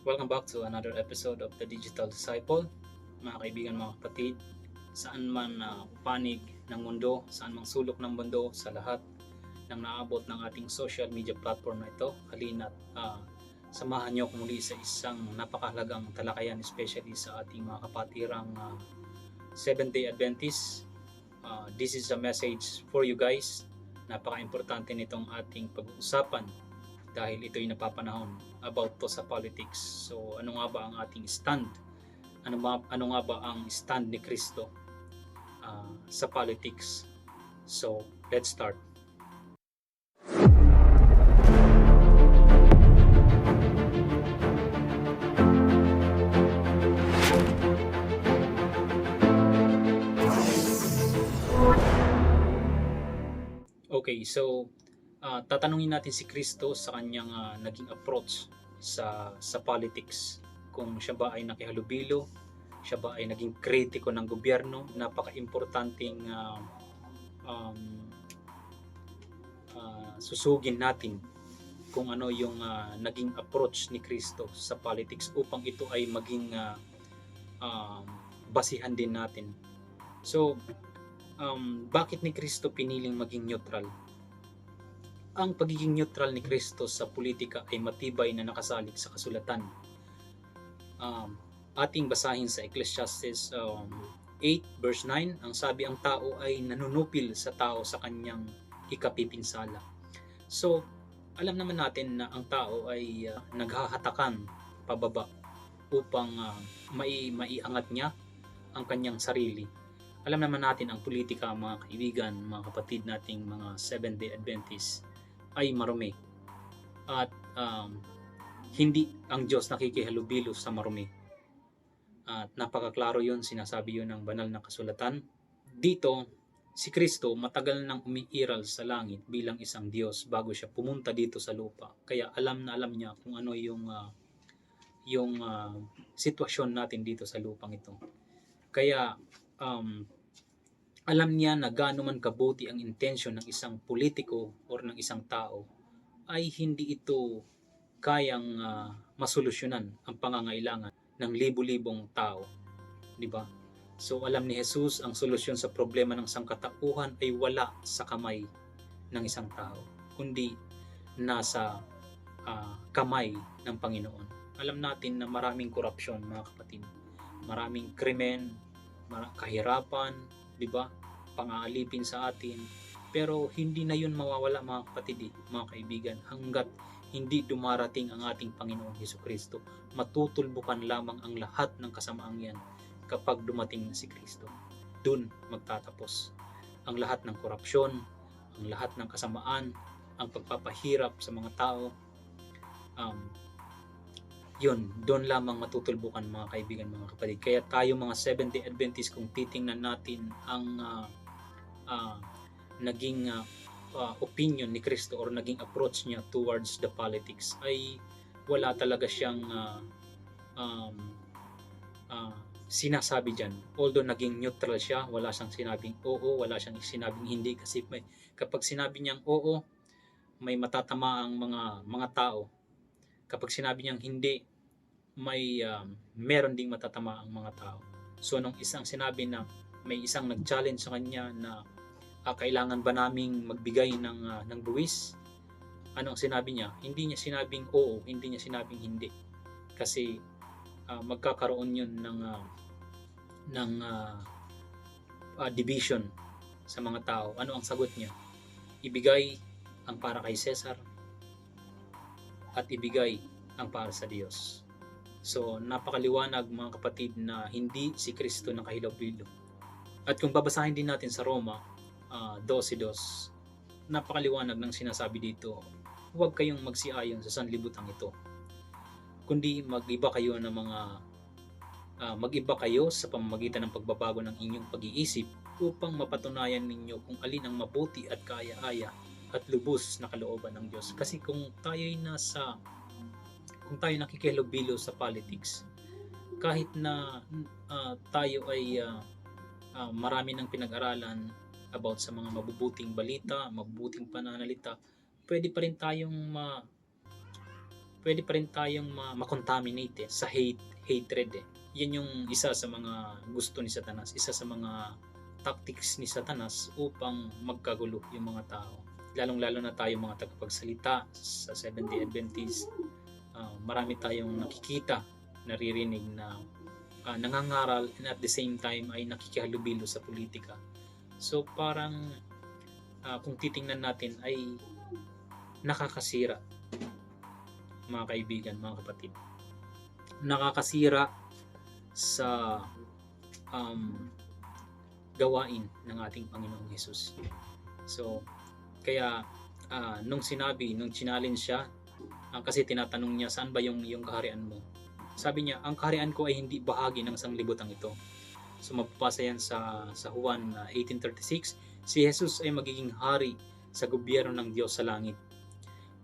Welcome back to another episode of the Digital Disciple. Mga kaibigan, mga kapatid, saan man na panig ng mundo, saan mang sulok ng mundo, sa lahat ng naabot ng ating social media platform na ito, halina't ah, samahan niyo ako muli sa isang napakahalagang talakayan, especially sa ating mga kapatirang ah, Seventh-day Adventist. Ah, this is a message for you guys. Napaka-importante nitong ating pag-uusapan dahil ito'y napapanahon about to sa politics. So ano nga ba ang ating stand? Ano, ba, ano nga ba ang stand ni Kristo ah, sa politics? So let's start. Okay, so ah, tatanungin natin si Kristo sa kanyang ah, naging approach sa sa politics. Kung siya ba ay nakihalubilo, siya ba ay naging kritiko ng gobyerno, napaka-importanting ah, um, ah, susugin natin kung ano yung ah, naging approach ni Kristo sa politics upang ito ay maging ah, um, basihan din natin. So, um, bakit ni Kristo piniling maging neutral? Ang pagiging neutral ni Kristo sa politika ay matibay na nakasalig sa kasulatan. Um, ating basahin sa Ecclesiastes um, 8 verse 9, ang sabi ang tao ay nanunupil sa tao sa kanyang ikapipinsala. So, alam naman natin na ang tao ay uh, naghahatakan pababa upang uh, mai maiangat niya ang kanyang sarili alam naman natin ang politika mga kaibigan, mga kapatid nating mga Seventh-day Adventists ay marumi. At um, hindi ang Diyos nakikihalubilo sa marumi. At napakaklaro yun, sinasabi yun ng banal na kasulatan. Dito, si Kristo matagal nang umiiral sa langit bilang isang Diyos bago siya pumunta dito sa lupa. Kaya alam na alam niya kung ano yung uh, yung uh, sitwasyon natin dito sa lupang ito. Kaya um, alam niya na gaano man kabuti ang intensyon ng isang politiko or ng isang tao ay hindi ito kayang uh, masolusyonan ang pangangailangan ng libu-libong tao. Di ba? So alam ni Jesus ang solusyon sa problema ng sangkatauhan ay wala sa kamay ng isang tao, kundi nasa uh, kamay ng Panginoon. Alam natin na maraming korupsyon mga kapatid. Maraming krimen, mara- kahirapan, 'di ba? Pangaalipin sa atin. Pero hindi na 'yun mawawala mga kapatid, eh, mga kaibigan, hanggat hindi dumarating ang ating Panginoong Heso Kristo. Matutulbukan lamang ang lahat ng kasamaang 'yan kapag dumating na si Kristo. Doon magtatapos ang lahat ng korupsyon, ang lahat ng kasamaan, ang pagpapahirap sa mga tao. Um, yun, doon lamang matutulbukan mga kaibigan, mga kapatid. Kaya tayo mga Seventh-day Adventists, kung titingnan natin ang uh, uh, naging uh, uh, opinion ni Kristo or naging approach niya towards the politics ay wala talaga siyang uh, um, uh, sinasabi dyan. Although naging neutral siya, wala siyang sinabing oo, wala siyang sinabing hindi kasi may, kapag sinabi niyang oo, may matatama ang mga mga tao. Kapag sinabi niyang hindi, may um, meron ding matatama ang mga tao. So nung isang sinabi na may isang nag-challenge sa kanya na ah, kailangan ba naming magbigay ng uh, ng buwis? Ano ang sinabi niya? Hindi niya sinabing oo, hindi niya sinabing hindi. Kasi uh, magkakaroon 'yun ng uh, ng uh, uh, division sa mga tao. Ano ang sagot niya? Ibigay ang para kay Cesar at ibigay ang para sa Diyos. So, napakaliwanag mga kapatid na hindi si Kristo nakahilaw-bilo. At kung babasahin din natin sa Roma uh, 12.2, napakaliwanag ng sinasabi dito, huwag kayong magsiayon sa sanlibutan ito. Kundi mag-iba kayo ng mga uh, mag-iba kayo sa pamamagitan ng pagbabago ng inyong pag-iisip upang mapatunayan ninyo kung alin ang mabuti at kaya-aya at lubos na kalooban ng Diyos. Kasi kung tayo'y nasa kung tayo nakikilubilo sa politics, kahit na uh, tayo ay uh, uh, marami ng pinag-aralan about sa mga mabubuting balita, mabubuting pananalita, pwede pa rin tayong ma pwede pa rin tayong ma- makontaminate eh, sa hate, hatred eh. Yan yung isa sa mga gusto ni Satanas, isa sa mga tactics ni Satanas upang magkagulo yung mga tao. Lalong-lalo na tayo mga tagapagsalita sa Seventh-day Adventist. ah, marami tayong nakikita, naririnig na ah, nangangaral and at the same time ay nakikihalubilo sa politika. So parang ah, kung titingnan natin ay nakakasira mga kaibigan, mga kapatid. Nakakasira sa um, gawain ng ating Panginoong Yesus. So, kaya ah, nung sinabi, nung challenge siya, ah, kasi tinatanong niya, saan ba yung, yung kaharian mo? Sabi niya, ang kaharian ko ay hindi bahagi ng sanglibutan ito. So, mapapasa yan sa, sa Juan ah, 1836, si Jesus ay magiging hari sa gobyerno ng Diyos sa langit.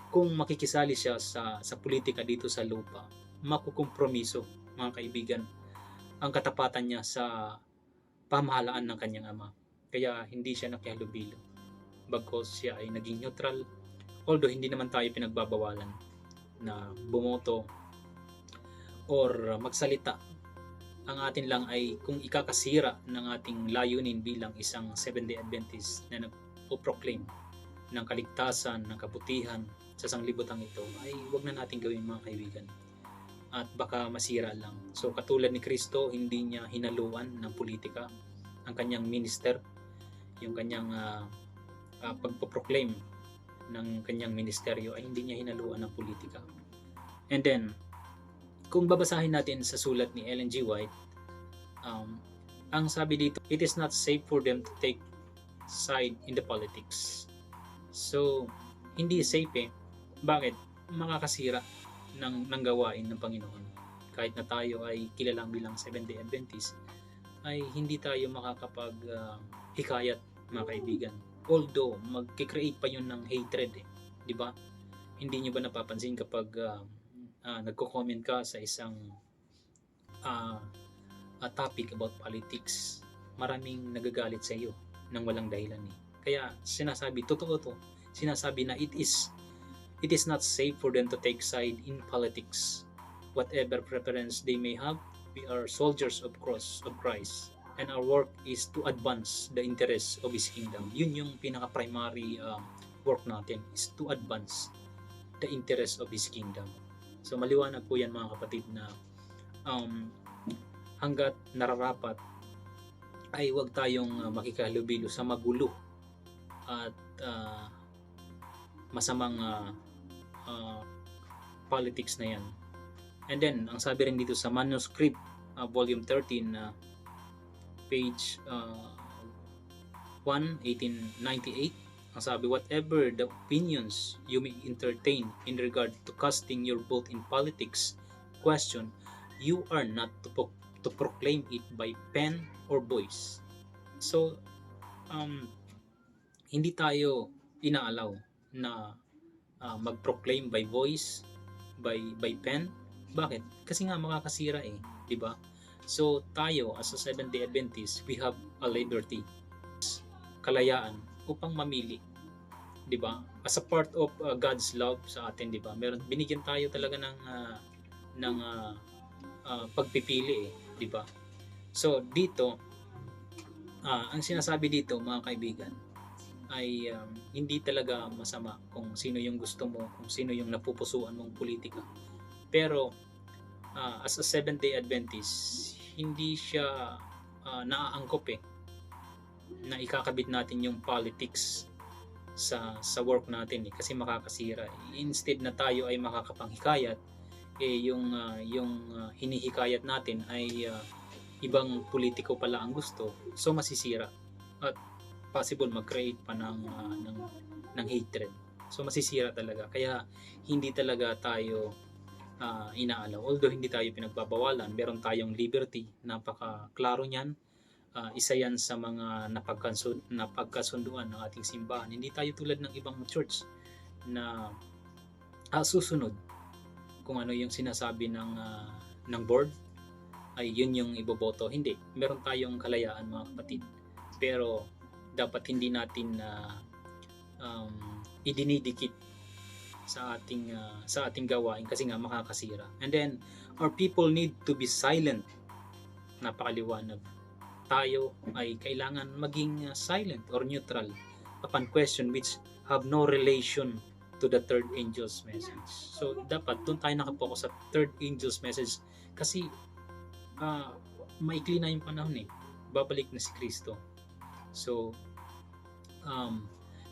Kung makikisali siya sa, sa politika dito sa lupa, makukompromiso, mga kaibigan, ang katapatan niya sa pamahalaan ng kanyang ama. Kaya hindi siya nakihalubilo. Bagkos siya ay naging neutral, although hindi naman tayo pinagbabawalan na bumoto or magsalita. Ang atin lang ay kung ikakasira ng ating layunin bilang isang Seventh-day Adventist na nagpo-proclaim ng kaligtasan, ng kabutihan sa sanglibutang ito, ay wag na natin gawin mga kaibigan. At baka masira lang. So katulad ni Kristo, hindi niya hinaluan ng politika ang kanyang minister, yung kanyang uh, uh, pagpo-proclaim ng kanyang ministeryo ay hindi niya hinaluan ng politika. And then, kung babasahin natin sa sulat ni Ellen G. White, um, ang sabi dito, it is not safe for them to take side in the politics. So, hindi safe eh. Bakit? Makakasira ng, ng gawain ng Panginoon. Kahit na tayo ay kilalang bilang Seventh-day Adventist, ay hindi tayo makakapag uh, hikayat mga kaibigan. Although, magkikreate pa yun ng hatred eh. Di ba? Hindi nyo ba napapansin kapag uh, uh, nagko-comment ka sa isang uh, uh, topic about politics, maraming nagagalit sa iyo nang walang dahilan eh. Kaya sinasabi, totoo to, sinasabi na it is it is not safe for them to take side in politics. Whatever preference they may have, we are soldiers of cross of Christ and our work is to advance the interests of His kingdom. Yun yung pinaka-primary uh, work natin is to advance the interests of His kingdom. So maliwanag po yan mga kapatid na um, hanggat nararapat ay huwag tayong uh, makikalubilo sa magulo at uh, masamang uh, uh, politics na yan. And then, ang sabi rin dito sa manuscript, uh, volume 13, uh, page uh, 1, 1898, ang sabi, whatever the opinions you may entertain in regard to casting your vote in politics question, you are not to, pro- to proclaim it by pen or voice. So, um, hindi tayo inaalaw na uh, mag-proclaim by voice, by by pen. Bakit? Kasi nga makakasira eh, 'di ba? So tayo as a Seventh-day Adventist, we have a liberty, kalayaan upang mamili, 'di ba? As a part of uh, God's love sa atin, 'di ba? Meron binigyan tayo talaga ng uh, ng uh, uh, pagpipili eh, 'di ba? So dito uh, ang sinasabi dito mga kaibigan, ay um, hindi talaga masama kung sino yung gusto mo, kung sino yung napupusuan mong politika. Pero uh, as a Seventh Day Adventist, hindi siya uh, naaangkop eh na ikakabit natin yung politics sa sa work natin eh, kasi makakasira. Instead na tayo ay makakapanghikayat, eh yung uh, yung uh, hinihikayat natin ay uh, ibang politiko pala ang gusto, so masisira. At possible mag-create pa ng, uh, ng, ng hatred. So masisira talaga. Kaya hindi talaga tayo uh, inaalaw. Although hindi tayo pinagbabawalan, meron tayong liberty. Napaka-klaro niyan. Uh, isa yan sa mga napagkasund- napagkasunduan ng ating simbahan. Hindi tayo tulad ng ibang church na uh, susunod kung ano yung sinasabi ng uh, ng board ay yun yung iboboto. Hindi. Meron tayong kalayaan mga kapatid. Pero dapat hindi natin na uh, um, idinidikit sa ating ah, sa ating gawain kasi nga makakasira. And then our people need to be silent. Napakaliwanag. Tayo ay kailangan maging ah, silent or neutral upon question which have no relation to the third angel's message. So dapat doon tayo nakapokus sa third angel's message kasi ah, maikli na yung panahon eh. Babalik na si Kristo. So um,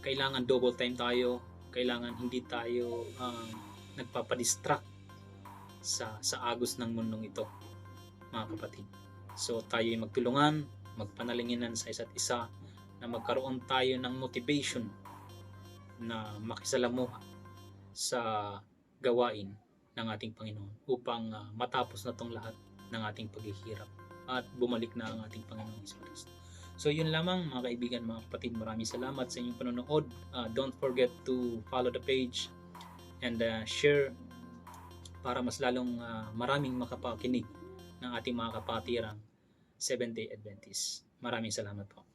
kailangan double time tayo, kailangan hindi tayo um, nagpapadistract sa sa agos ng mundong ito, mga kapatid. So tayo ay magtulungan, magpanalinginan sa isa't isa na magkaroon tayo ng motivation na makisalamuha sa gawain ng ating Panginoon upang ah, matapos na tong lahat ng ating paghihirap at bumalik na ang ating Panginoon Hesus Kristo. So yun lamang mga kaibigan, mga kapatid, maraming salamat sa inyong panonood. Ah, don't forget to follow the page and ah, share para mas lalong ah, maraming makapakinig ng ating mga kapatirang Seventh-day Adventist. Maraming salamat po.